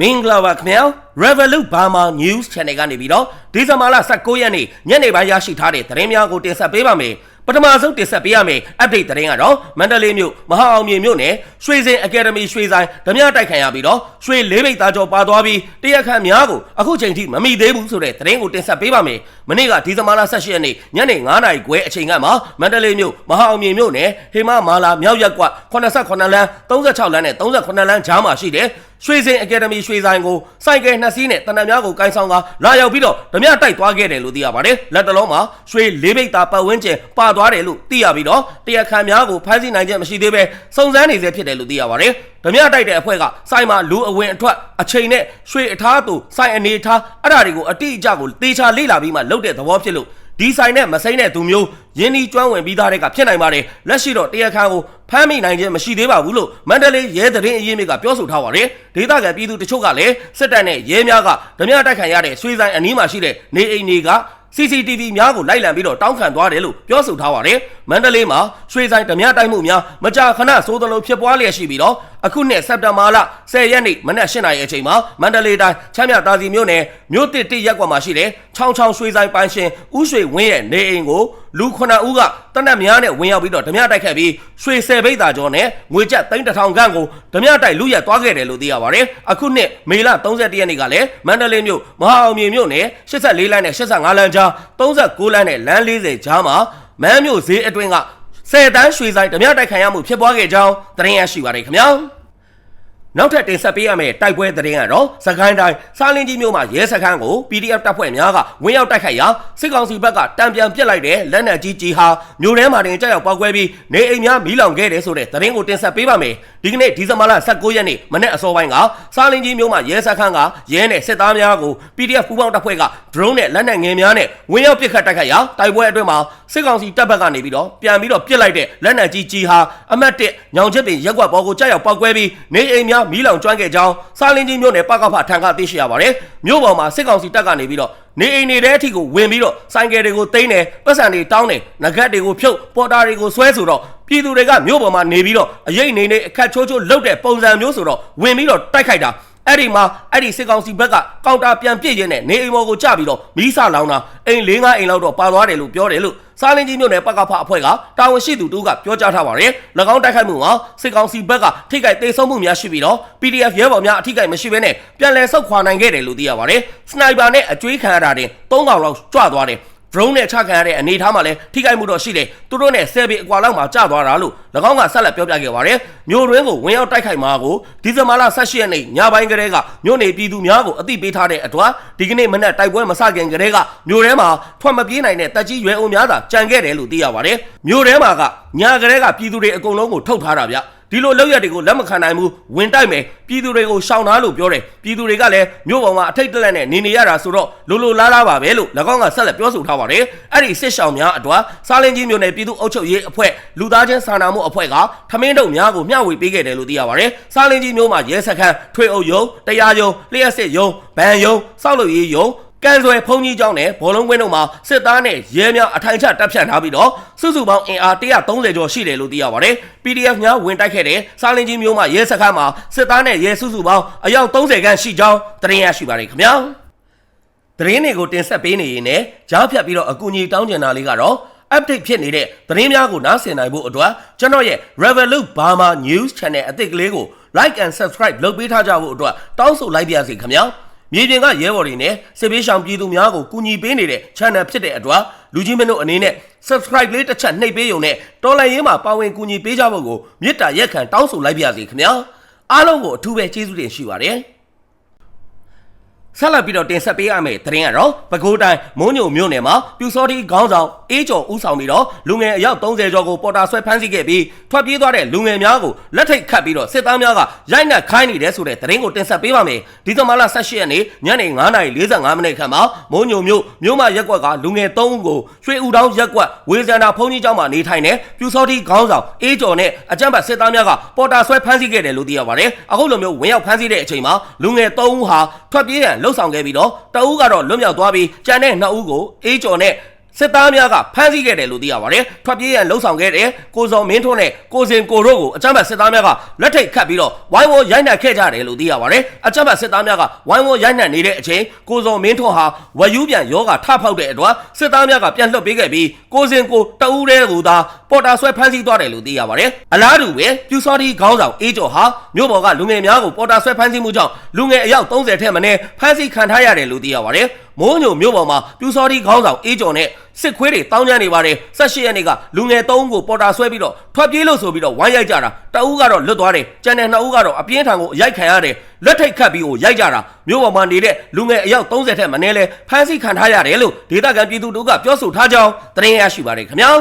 မင်္ဂလာပါခင်ဗျာ Revolut Burma News Channel ကနေပြီးတော့ဒီဇင်ဘာလ19ရက်နေ့ညနေပိုင်းရရှိထားတဲ့သတင်းများကိုတင်ဆက်ပေးပါမယ်ပထမဆုံးတင်ဆက်ပေးရမယ့် update သတင်းကတော့မန္တလေးမြို့မဟာအောင်မြေမြို့နယ်ရွှေစင် Academy ရွှေဆိုင်ဓမြတိုက်ခံရပြီးတော့ရွှေလေးပိတ်သားကျော်ပါသွားပြီးတရက်ခန့်များကိုအခုချိန်ထိမမိသေးဘူးဆိုတဲ့သတင်းကိုတင်ဆက်ပေးပါမယ်မနေ့ကဒီဇင်ဘာလ18ရက်နေ့ညနေ9:00နာရီခွဲအချိန်ကမှမန္တလေးမြို့မဟာအောင်မြေမြို့နယ်ဟေမမာလာမြောက်ရက်ကွက်89လမ်း36လမ်းနဲ့38လမ်းကြားမှာရှိတဲ့ရွှေစင်အကယ်ဒမီရွှေဆိုင်ကိုစိုက်ကယ်နှစ်စီးနဲ့တနက်များကိုကိုင်းဆောင်ကလာရောက်ပြီးတော့ဓမြတိုက်သွားခဲ့တယ်လို့သိရပါတယ်။လက်တလုံးမှာရွှေလေးပိတ်တာပတ်ဝန်းကျင်ပါသွားတယ်လို့သိရပြီးတော့တရားခံများကိုဖမ်းဆီးနိုင်ချက်မရှိသေးပဲစုံစမ်းနေစေဖြစ်တယ်လို့သိရပါတယ်။ဓမြတိုက်တဲ့အဖွဲ့ကစိုက်မှာလူအဝင်အထွက်အချိန်နဲ့ရွှေအထားသူစိုက်အနေထားအဲ့ဒါတွေကိုအတိအကျကိုသေချာလေ့လာပြီးမှလုပ်တဲ့သဘောဖြစ်လို့ ဒီဆိုင်နဲ့မစိမ့်တဲ့သူမျိုးယင်းဒီကျွမ်းဝင်ပြီးသားတဲ့ကဖြစ်နိုင်ပါတယ်လက်ရှိတော့တရားခံကိုဖမ်းမိနိုင်ခြင်းမရှိသေးပါဘူးလို့မန္တလေးရဲသတင်းအရင်းမြစ်ကပြောဆိုထားပါတယ်ဒေသခံပြည်သူတချို့ကလည်းစစ်တပ်နဲ့ရဲများကဓမြတိုက်ခံရတဲ့ဆွေးဆိုင်အနီးမှာရှိတဲ့နေအိမ်တွေက CCTV များကိုလိုက်လံပြီးတော့တောင်းခံသွားတယ်လို့ပြောဆိုထားပါတယ်။မန္တလေးမှာရွှေဆိုင်ဓမြတိုက်မှုများမကြာခဏစိုးသလိုဖြစ်ပွားလျက်ရှိပြီးတော့အခုနှစ်စက်တင်ဘာလ10ရက်နေ့မနက်8:00နာရီအချိန်မှာမန္တလေးတိုင်းချမ်းမြတာစီမြို့နယ်မြို့တစ်တစ်ရက်ကွက်မှာရှိတဲ့ချောင်းချောင်းရွှေဆိုင်ပိုင်ရှင်ဦးရွှေဝင်းရဲ့နေအိမ်ကိုလူ9ဦးကတနက်များနဲ့ဝင်ရောက်ပြီးတော့ဓမြတိုက်ခဲ့ပြီးရွှေဆယ်ဘိတ်သာကျော်နဲ့ငွေကျပ်3000ခန့်ကိုဓမြတိုက်လူရက်သွားခဲ့တယ်လို့သိရပါတယ်။အခုနှစ်မေလ31ရက်နေ့ကလည်းမန္တလေးမြို့မဟာအောင်မြေမြို့နယ်84လမ်းနဲ့85လမ်းကြား39လမ်းနဲ့လမ်း40ကြားမှာမန်းမြို့ဈေးအတွင်းကဆယ်တန်းရွှေဆိုင်ဓမြတိုက်ခံရမှုဖြစ်ပွားခဲ့ကြောင်းသတင်းရရှိပါတယ်ခင်ဗျာ။ နောက်ထပ်တင်ဆက်ပေးရမယ့်တိုက်ပွဲသတင်းကတော့စကိုင်းတိုင်းစားလင်းကြီးမြို့မှာရဲစခန်းကို PDF တပ်ဖွဲ့များကဝင်ရောက်တိုက်ခိုက်ရာစစ်ကောင်စီဘက်ကတံပြန်ပစ်လိုက်တဲ့လက်နက်ကြီးကြီးဟာမြို့ထဲမှာတင်ကြောက်ရောက်ပောက်ကွဲပြီးနေအိမ်များမီးလောင်ခဲ့တယ်ဆိုတဲ့သတင်းကိုတင်ဆက်ပေးပါမယ်ဒီကနေ့ဒီဇင်ဘာလ19ရက်နေ့မနေ့အစောပိုင်းကစားလင်းကြီးမြို့မှာရဲစခန်းကရဲနဲ့စစ်သားများကို PDF ပူးပေါင်းတပ်ဖွဲ့က drone နဲ့လက်နက်ငယ်များနဲ့ဝင်ရောက်ပစ်ခတ်တိုက်ခိုက်ရာတိုက်ပွဲအတွင်းမှာစစ်ကောင်စီတပ်ဘက်ကနေပြီးတော့ပြန်ပြီးတော့ပစ်လိုက်တဲ့လက်နက်ကြီးကြီးဟာအမတ်1ညောင်ချက်ပင်ရက်ကွက်ပေါ်ကိုကြောက်ရောက်ပောက်ကွဲပြီးနေအိမ်များမီးလောင်ကျွမ်းခဲ့ကြောင်းစားလင်းကြီးမြို့နယ်ပကဖထံကသိရှိရပါတယ်။မြို့ပေါ်မှာစစ်ကောင်စီတပ်ကနေပြီးတော့နေအိမ်တွေထဲအထိကိုဝင်ပြီးတော့ဆိုင်ကယ်တွေကိုတိန်းတယ်ပတ်စံတွေတောင်းတယ်ငကတ်တွေကိုဖြုတ်ပေါ်တာတွေကိုဆွဲဆိုတော့ပြည်သူတွေကမြို့ပေါ်မှာနေပြီးတော့အရေးနေနေအခက်ချိုးချိုးလှုပ်တဲ့ပုံစံမျိုးဆိုတော့ဝင်ပြီးတော့တိုက်ခိုက်တာအဲ့ဒီမှာအဲ့ဒီစစ်ကောင်စီဘက်ကကောင်တာပြန်ပြည့်ရင်းနဲ့နေအိမ်ပေါ်ကိုကျပြီးတော့မီးစလောင်တာအိမ်၄၅အိမ်လောက်တော့ပါသွားတယ်လို့ပြောတယ်လို့ စားလင်းကြီးမြို့နယ်ပကဖအဖွဲ့ကတာဝန်ရှိသူတို့ကပြောကြားထားပါတယ်၎င်းတိုက်ခိုက်မှုမှာစစ်ကောင်စီဘက်ကထိခိုက်ဒေဆုံးမှုများရှိပြီးတော့ PDF ရဲဘော်များအထိခိုက်မရှိဘဲနဲ့ပြန်လည်ဆုတ်ခွာနိုင်ခဲ့တယ်လို့သိရပါတယ်စနိုက်ပါနဲ့အကျွေးခံရတာတင်၃កောင်လောက်ကြွသွားတယ် drone နဲ့ချခံရတဲ့အနေအထားမှာလည်းထိခိုက်မှုတော့ရှိတယ်သူတို့နဲ့ဆယ်ပေအကွာလောက်မှာကျသွားတာလို့၎င်းကဆက်လက်ပြောပြခဲ့ပါတယ်မြို့ရင်းကိုဝင်ရောက်တိုက်ခိုက်မှာကိုဒီဇင်ဘာလ18ရက်နေ့ညပိုင်းကလေးကမြို့နေပြည်သူများကိုအသိပေးထားတဲ့အတွက်ဒီကနေ့မနက်တိုက်ပွဲမစခင်ကလေးကမြို့ထဲမှာထွက်မပြေးနိုင်တဲ့တက်ကြီးရွယ်အိုများသာကြံခဲ့တယ်လို့သိရပါတယ်မြို့ထဲမှာကညကလေးကပြည်သူတွေအကုန်လုံးကိုထုတ်ထားတာဗျ ဒီလိုလောက်ရက်တွေကိုလက်မခံနိုင်ဘူးဝင်တိုက်မယ်ပြည်သူတွေကိုရှောင်သားလို့ပြောတယ်ပြည်သူတွေကလည်းမြို့ပေါ်မှာအထိတ်တလက်နဲ့နေနေရတာဆိုတော့လိုလိုလားလားပါပဲလို့၎င်းကဆက်လက်ပြောဆိုထားပါတယ်အဲ့ဒီစစ်ရှောင်များအတွက်စားလင်းကြီးမြို့နယ်ပြည်သူ့အုပ်ချုပ်ရေးအဖွဲ့လူသားချင်းစာနာမှုအဖွဲ့ကထမင်းတုံများကိုမျှဝေပေးခဲ့တယ်လို့သိရပါတယ်စားလင်းကြီးမြို့မှာရဲစခန်းထွေအုပ်ရုံးတရားရုံးလျှက်စစ်ရုံးဗန်ရုံးစောက်လုပ်ရေးရုံး ကန်ဆွဲဖုန်ကြီးကျောင်းနဲ့ဘောလုံးကွင်းတို့မှာစစ်သားနဲ့ရဲများအထိုင်ချတပ်ဖြန့်ထားပြီးတော့စုစုပေါင်းအင်အား130ကျော်ရှိတယ်လို့သိရပါတယ်။ PDF များဝင်တိုက်ခဲ့တဲ့စားလင်းကြီးမျိုးမှာရဲစခန်းမှာစစ်သားနဲ့ရဲစုစုပေါင်းအယောက်30ခန့်ရှိကြောင်းသတင်းရရှိပါတယ်ခင်ဗျာ။သတင်းတွေကိုတင်ဆက်ပေးနေရင်လည်းကြားဖြတ်ပြီးတော့အကူအညီတောင်းကျင်တာလေးကတော့ update ဖြစ်နေတဲ့သတင်းများကိုနားဆင်နိုင်ဖို့အတွက်ကျွန်တော်ရဲ့ Revolut Burma News Channel အသစ်ကလေးကို like and subscribe လုပ်ပေးထားကြဖို့အတွက်တောင်းဆိုလိုက်ပါရစေခင်ဗျာ။ မြေပြင်ကရဲဘော်တွေနဲ့စစ်ပေးဆောင်ပြည်သူများကိုကူညီပေးနေတဲ့ channel ဖြစ်တဲ့အတွက်လူကြီးမင်းတို့အနေနဲ့ subscribe လေးတစ်ချက်နှိပ်ပေးရုံနဲ့တော်လိုင်းရေးမှာပါဝင်ကူညီပေးကြဖို့ကိုမေတ္တာရက်ခံတောင်းဆိုလိုက်ပါရစေခင်ဗျာအားလုံးကိုအထူးပဲကျေးဇူးတင်ရှိပါတယ် ဆက်လက်ပြီးတော့တင်ဆက်ပေးရမယ့်သတင်းကတော့ပဲခူးတိုင်းမုံညိုမြို့နယ်မှာပြူစောတိခေါင်းဆောင်အေးကျော်ဦးဆောင်ပြီးတော့လူငယ်အယောက်30ကျော်ကိုပေါ်တာဆွဲဖမ်းဆီးခဲ့ပြီးထွက်ပြေးသွားတဲ့လူငယ်များကိုလက်ထိတ်ခတ်ပြီးတော့စစ်သားများကရိုက်နှက်ခိုင်းနေတယ်ဆိုတဲ့သတင်းကိုတင်ဆက်ပေးပါမယ်ဒီသမားလ18ရက်နေ့ညနေ9:45မိနစ်ခန့်မှာမုံညိုမြို့မြို့မရက်ကွက်ကလူငယ်3ဦးကိုရွှေဦးတောင်းရက်ကွက်ဝေဇန္တာဖုန်ကြီးကျောင်းမှာနေထိုင်နေပြူစောတိခေါင်းဆောင်အေးကျော်နဲ့အကြမ်းဖက်စစ်သားများကပေါ်တာဆွဲဖမ်းဆီးခဲ့တယ်လို့သိရပါတယ်အခုလိုမျိုးဝင်ရောက်ဖမ်းဆီးတဲ့အချိန်မှာလူငယ်3ဦးဟာထွက်ပြေးရန်လှုပ်ဆောင်ခဲ့ပြီးတော့တအူးကတော့လွတ်မြောက်သွားပြီးကြံတဲ့နှစ်ဦးကိုအေးကျော်နဲ့ စစ်သားများကဖမ်းဆီးခဲ့တယ်လို့သိရပါတယ်ထွက်ပြေးရန်လှုံ့ဆော်ခဲ့တဲ့ကိုစောမင်းထွန်းနဲ့ကိုစင်ကိုတို့ကိုအကြမ်းဖက်စစ်သားများကလက်ထိတ်ခတ်ပြီးတော့ဝိုင်းဝန်းရိုက်နှက်ခဲ့ကြတယ်လို့သိရပါတယ်အကြမ်းဖက်စစ်သားများကဝိုင်းဝန်းရိုက်နှက်နေတဲ့အချိန်ကိုစောမင်းထွန်းဟာဝယူပြန်ယောဂထဖောက်တဲ့အတွက်စစ်သားများကပြန်လွှတ်ပေးခဲ့ပြီးကိုစင်ကိုတအူးတဲ့ကိုသာပေါ်တာဆွဲဖမ်းဆီးသွားတယ်လို့သိရပါတယ်အလားတူပဲပြူစော်ဒီခေါင်းဆောင်အေးကျော်ဟာမြို့ပေါ်ကလူငယ်များကိုပေါ်တာဆွဲဖမ်းဆီးမှုကြောင့်လူငယ်အယောက်30ထက်မနည်းဖမ်းဆီးခံထားရတယ်လို့သိရပါတယ် မိုးညိုမြို့ပေါ်မှာပြူစော်ဒီခေါင်းဆောင်အေးကျော်နဲ့စစ်ခွေးတွေတောင်းကျမ်းနေပါတယ်18ရက်နေ့ကလူငယ်3ဦးကိုပေါ်တာဆွဲပြီးတော့ထွက်ပြေးလို့ဆိုပြီးတော့ဝိုင်းရိုက်ကြတာတအူးကတော့လွတ်သွားတယ်ကျန်တဲ့2ဦးကတော့အပြင်းထန်ကိုအရိုက်ခံရတယ်လက်ထိတ်ခတ်ပြီးကိုရိုက်ကြတာမြို့ပေါ်မှာနေတဲ့လူငယ်အယောက်30ထက်မနည်းလဲဖမ်းဆီးခံထားရတယ်လို့ဒေသခံပြည်သူတို့ကပြောဆိုထားကြောင်းသတင်းရရှိပါတယ်ခင်ဗျာ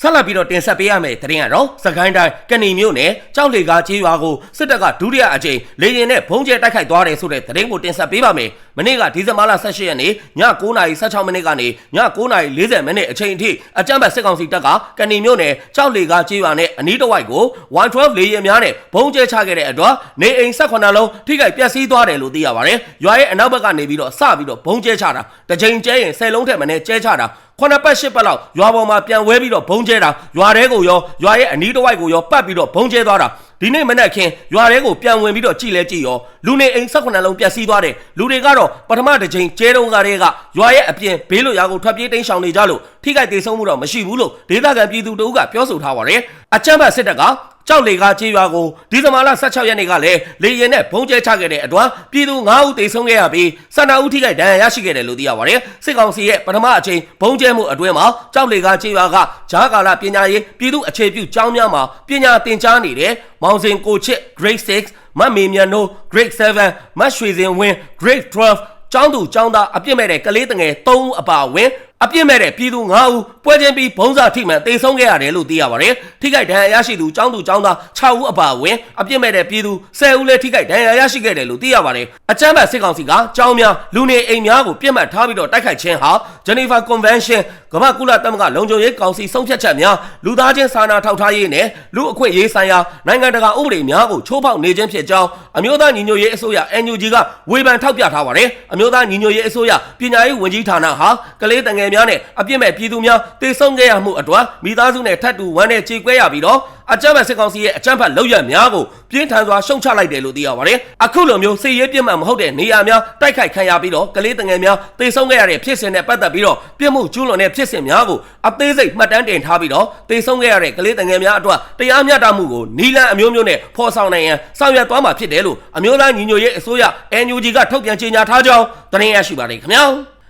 ဆက်လက်ပြီးတော့တင်ဆက်ပေးရမယ့်သတင်းကတော့စကိုင်းတိုင်းကဏီမြို့နယ်ကြောက်လေကားကျေးရွာကိုစစ်တပ်ကဒုတိယအကြိမ်လေရင်နဲ့ဘုံကျဲတိုက်ခိုက်သွားတယ်ဆိုတဲ့သတင်းကိုတင်ဆက်ပေးပါမယ်။မနေ့ကဒီဇင်ဘာလ18ရက်နေ့ည9:16မိနစ်ကနေည9:40မိနစ်အချိန်အထိအကြမ်းဖက်စစ်ကောင်စီတပ်ကကဏီမြို့နယ်ကြောက်လေကားကျေးရွာနဲ့အနီးတစ်ဝိုက်ကို112လေရင်များနဲ့ဘုံကျဲချခဲ့တဲ့အတွက်နေအိမ်18လုံးထိခိုက်ပျက်စီးသွားတယ်လို့သိရပါတယ်။ရွာရဲ့အနောက်ဘက်ကနေပြီးတော့စပြီးတော့ဘုံကျဲချတာတစ်ချိန်ကျဲရင်10လုံးထက်မနည်းကျဲချတာခုနှစ်ပတ်ရှစ်ပတ်လောက်ရွာပေါ်မှာပြန်ဝဲပြီးတော့ဘုံကျဲတာရွာထဲကိုရောရွာရဲ့အနီးတစ်ဝိုက်ကိုရောပတ်ပြီးတော့ဘုံကျဲသွားတာ ဒီနေ့မနက်ခင်းရွာထဲကိုပြန်ဝင်ပြီးတော့ကြည်လဲကြည်ရောလူနေအိမ်၁၈လုံးပျက်စီးသွားတယ်လူတွေကတော့ပထမတစ်ချိန်ကျဲတုံးကားတွေကရွာရဲ့အပြင်ဘေးလွတ်ရာကိုထွက်ပြေးတိမ်းရှောင်နေကြလို့ထိခိုက်ဒေဆုံးမှုတော့မရှိဘူးလို့ဒေသခံပြည်သူတို့ကပြောဆိုထားပါတယ်အကြမ်းဖက်စစ်တပ်က ကြောက်လေကားကြေးရွာကိုဒီဇင်ဘာလ16ရက်နေ့ကလည်းလေရင်နဲ့ဘုံကျဲချခဲ့တဲ့အတွက်ပြည်သူ9ဦးသေဆုံးခဲ့ရပြီးစန္ဒဦးထိခိုက်ဒဏ်ရာရရှိခဲ့တယ်လို့သိရပါတယ်စစ်ကောင်စီရဲ့ပထမအချိန်ဘုံကျဲမှုအတွင်းမှာကြောက်လေကားကြေးရွာကဂျားကာလပညာရေးပြည်သူအခြေပြုကျောင်းများမှာပညာသင်ကြားနေတဲ့မောင်စင်ကိုချစ် grade 6မတ်မေမြန်နို grade 7မတ်ရွှေစင်ဝင်း grade 12ကျောင်းသူကျောင်းသားအပြစ်မဲ့တဲ့ကလေးတငယ်3ဦးအပါအဝင်အပြစ်မဲ့တဲ့ပြည်သူ9ဦးပွဲချင်းပြီးဘုံစာထိမှန်တေဆုံးခဲ့ရတယ်လို့သိရပါတယ်။ထိခိုက်ဒဏ်ရာရရှိသူကျောင်းသူကျောင်းသား6ဦးအပါအဝင်အပြစ်မဲ့တဲ့ပြည်သူ10ဦးလည်းထိခိုက်ဒဏ်ရာရရှိခဲ့တယ်လို့သိရပါတယ်။အကြမ်းဖက်စစ်ကောင်စီကကျောင်းများလူနေအိမ်များကိုပြစ်မှတ်ထားပြီးတော့တိုက်ခိုက်ခြင်းဟာ Geneva Convention ကမ္ဘာကုလသမဂ္ဂလုံခြုံရေးကောင်စီဆုံးဖြတ်ချက်များလူသားချင်းစာနာထောက်ထားရေးနဲ့လူအခွင့်အရေးဆိုင်ရာနိုင်ငံတကာဥပဒေများကိုချိုးဖောက်နေခြင်းဖြစ်ကြောင်းအမျိုးသားညီညွတ်ရေးအစိုးရ NUG ကဝေဖန်ထောက်ပြထားပါတယ်။အမျိုးသားညီညွတ်ရေးအစိုးရပညာရေးဝန်ကြီးဌာနဟာကလေးတငယ်များနဲ့အပြစ်မဲ့ပြည်သူများတေဆုံးခဲ့ရမှုအတွက်မိသားစုနဲ့ထပ်တူဝမ်းနဲ့ကြေကွဲရပြီးတော့အကြမ်းဖက်စစ်ကောင်စီရဲ့အကြမ်းဖက်လုပ်ရများကိုပြင်းထန်စွာရှုံချလိုက်တယ်လို့သိရပါတယ်။အခုလိုမျိုးစစ်ရေးပြစ်မှတ်မဟုတ်တဲ့နေရာများတိုက်ခိုက်ခံရပြီးတော့ကလေးတငယ်များတေဆုံးခဲ့ရတဲ့ဖြစ်စဉ်နဲ့ပတ်သက်ပြီးတော့ပြစ်မှုကျူးလွန်တဲ့ဖြစ်စဉ်များကိုအသေးစိတ်မှတ်တမ်းတင်ထားပြီးတော့တေဆုံးခဲ့ရတဲ့ကလေးတငယ်များအတွက်တရားမျှတမှုကိုနီလန်အမျိုးမျိုးနဲ့ဖော်ဆောင်နိုင်ရန်ဆောင်ရွက်သွားမှာဖြစ်တယ်လို့အမျိုးသားညီညွတ်ရေးအစိုးရ NUG ကထုတ်ပြန်ကြေညာထားကြောင်းသတင်းရရှိပါတယ်ခင်ဗျာ။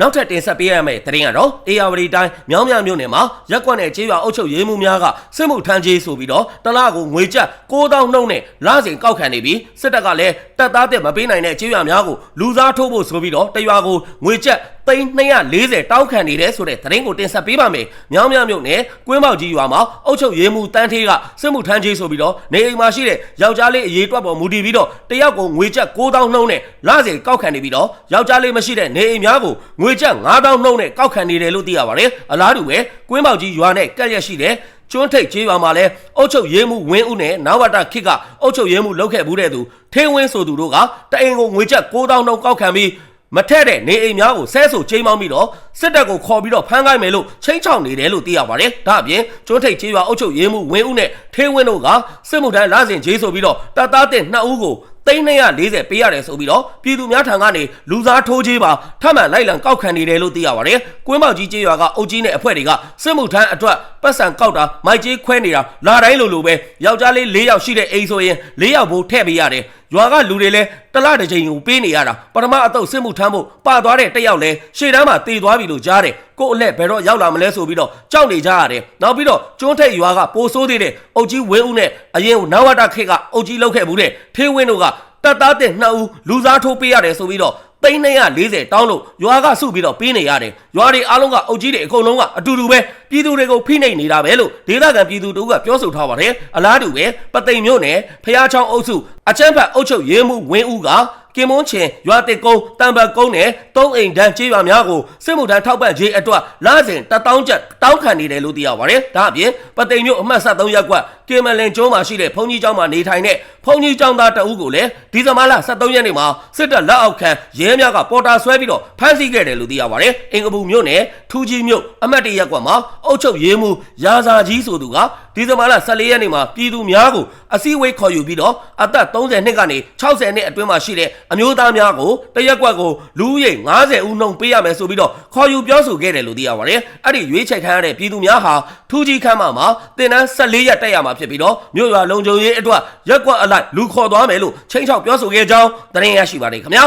နောက်ထပ်တင်ဆက်ပေးရမယ့်သတင်းကတော့အေယာဝတီတိုင်းမြောင်းမြမြို့နယ်မှာရက်ကွက်နဲ့ကျေးရွာအုပ်ချုပ်ရေးမှုများကစစ်မှုထမ်းကြီးဆိုပြီးတော့တလကိုငွေကျပ်9000နှုန်းနဲ့လစဉ်ကောက်ခံနေပြီးစစ်တပ်ကလည်းတပ်သားတဲ့မပေးနိုင်တဲ့ကျေးရွာများကိုလူစားထိုးဖို့ဆိုပြီးတော့တရွာကိုငွေကျပ် သိန်း240တောင်းခံနေတယ်ဆိုတဲ့သတင်းကိုတင်ဆက်ပေးပါမယ်။မြောင်းမြမြို့နယ်ကွင်းပေါက်ကြီးရွာမှာအုပ်ချုပ်ရေးမှုတန်းထေးကစစ်မှုထမ်းကြီးဆိုပြီးတော့နေအိမ်မှာရှိတဲ့ယောက်ျားလေးအရေးတွက်ပေါ်မူတည်ပြီးတော့တယောက်ကိုငွေကျပ်9000နှုန်းနဲ့လစဉ်ကောက်ခံနေပြီးတော့ယောက်ျားလေးမရှိတဲ့နေအိမ်များကိုငွေကျပ်9000နှုန်းနဲ့ကောက်ခံနေတယ်လို့သိရပါတယ်။အလားတူပဲကွင်းပေါက်ကြီးရွာနဲ့ကပ်ရက်ရှိတဲ့ကျွန်းထိတ်ကျေးရွာမှာလည်းအုတ်ချုပ်ရဲမှုဝင်းဦးနဲ့နဝတခိကအုတ်ချုပ်ရဲမှုလောက်ခဲ့ဘူးတဲ့သူထေးဝင်းဆိုသူတို့ကတအိမ်ကိုငွေကျပ်9000နှုန်းကောက်ခံပြီး မထက်တဲ့နေအိမ်များကိုဆဲဆူချိန်မောင်းပြီးတော့ စစ်တပ်ကိုခေါ်ပြီးတော့ဖမ်းခိုင်းမယ်လို့ချိန်ချောင်းနေတယ်လို့သိရပါတယ်။ဒါအပြင်ကျွန်းထိတ်ကျေးရွာအုပ်ချုပ်ရေးမှုဝင်းဦးနဲ့ထေးဝင်းတို့ကစစ်မှုထမ်းလစဉ်ဂျေးဆိုပြီးတော့တပ်သားတဲ့နှစ်ဦးကိုသိန်း240ပေးရတယ်ဆိုပြီးတော့ပြည်သူများထံကနေလူစားထိုးကြီးပါထပ်မံလိုက်လံကောက်ခံနေတယ်လို့သိရပါတယ်။ကွင်းပေါက်ကြီးကျေးရွာကအုပ်ကြီးနဲ့အဖွဲ့တွေကစစ်မှုထမ်းအတွက်ပတ်စံကောက်တာမိုက်ကြီးခွဲနေတာလာတိုင်းလိုလိုပဲယောက်ျားလေး၄ယောက်ရှိတဲ့အိမ်ဆိုရင်၄ယောက်ဘိုးထည့်ပေးရတယ်။ရွာကလူတွေလည်းတလတစ်ချိန်ကိုပေးနေရတာပထမအတော့စစ်မှုထမ်းဖို့ပါသွားတဲ့တက်ယောက်လဲရှေ့တန်းမှာတည်သွားပြီလို့ကြားတယ်ကို့အလက်ဘယ်တော့ရောက်လာမလဲဆိုပြီးတော့ကြောက်နေကြရတယ်နောက်ပြီးတော့ကျွန်းထိတ်ရွာကပိုဆိုးသေးတဲ့အုတ်ကြီးဝင်းဦးနဲ့အရင်ကနဝတခေတ်ကအုတ်ကြီးလောက်ခဲ့ဘူးတဲ့ထေးဝင်းတို့ကတပ်သားတဲ့နှစ်ဦးလူစားထိုးပေးရတယ်ဆိုပြီးတော့သိန်း240တောင်းလို့ရွာကစုပြီးတော့ပေးနေရတယ်ရွာတွေအားလုံးကအုပ်ကြီးတွေအကုန်လုံးကအတူတူပဲပြည်သူတွေကိုဖိနှိပ်နေတာပဲလို့ဒေသခံပြည်သူတို့ကပြောဆိုထားပါတယ်အလားတူပဲပသိမ်မြို့နယ်ဖျားချောင်းအုပ်စုအချမ်းဖတ်အုပ်ချုပ်ရေးမှုဝင်းဦးက ကင်မွန်းချင်ရွာတစ်ကုန်းတံပတ်ကုန်းနဲ့တုံးအိမ်တန်းကျေးရွာများကိုစစ်မှုထမ်းထောက်ပံ့ခြင်းအတွက်လစဉ်1000ကျပ်တောင်းခံနေတယ်လို့သိရပါတယ်ဒါအပြင်ပသိမ်မြို့အမှတ်73ရပ်ကွက်ကင်မလင်ကျွန်းမှာရှိတဲ့ဘုံကြီးကျောင်းမှာနေထိုင်တဲ့ဘုံကြီးကျောင်းသားတအုပ်ကိုလည်းဒီဇင်ဘာလ23ရက်နေ့မှာစစ်တပ်လက်အောက်ခံရဲများကပေါ်တာဆွဲပြီးတော့ဖမ်းဆီးခဲ့တယ်လို့သိရပါတယ်အင်္ဂပူမြို့နယ်ထူးကြီးမြို့အမှတ်တရက်ကွက်မှာအုပ်ချုပ်ရေးမှူးရာဇာကြီးဆိုသူက ဒီဇင်ဘာလ14ရက်နေ့မှာပြည်သူများကိုအစည်းအဝေးခေါ်ယူပြီးတော့အသက်30နှစ်ကနေ60နှစ်အတွင်းမှာရှိတဲ့အမျိုးသားများကိုတရက်ကွက်ကိုလူဦးရေ90ဦးနှုန်းပေးရမယ်ဆိုပြီးတော့ခေါ်ယူပြောဆိုခဲ့တယ်လို့သိရပါတယ်အဲ့ဒီရွေးချယ်ခံရတဲ့ပြည်သူများဟာထူးကြီးခမ်းမမှာတင်တန်း14ရက်တက်ရမှာဖြစ်ပြီးတော့မြို့ရွာလုံခြုံရေးအတွက်ရက်ကွက်အလိုက်လူခေါ်သွားမယ်လို့ချိန်ချောက်ပြောဆိုခဲ့ကြောင်းသတင်းရရှိပါတယ်ခင်ဗျာ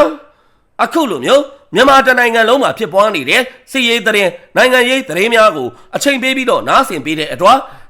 အခုလိုမျိုးမြန်မာတနိုင်ငံလုံးမှာဖြစ်ပွားနေတဲ့စစ်ရေးသတင်းနိုင်ငံရေးသတင်းများကိုအချိန်ပေးပြီးတော့နားဆင်ပေးတဲ့အတွက်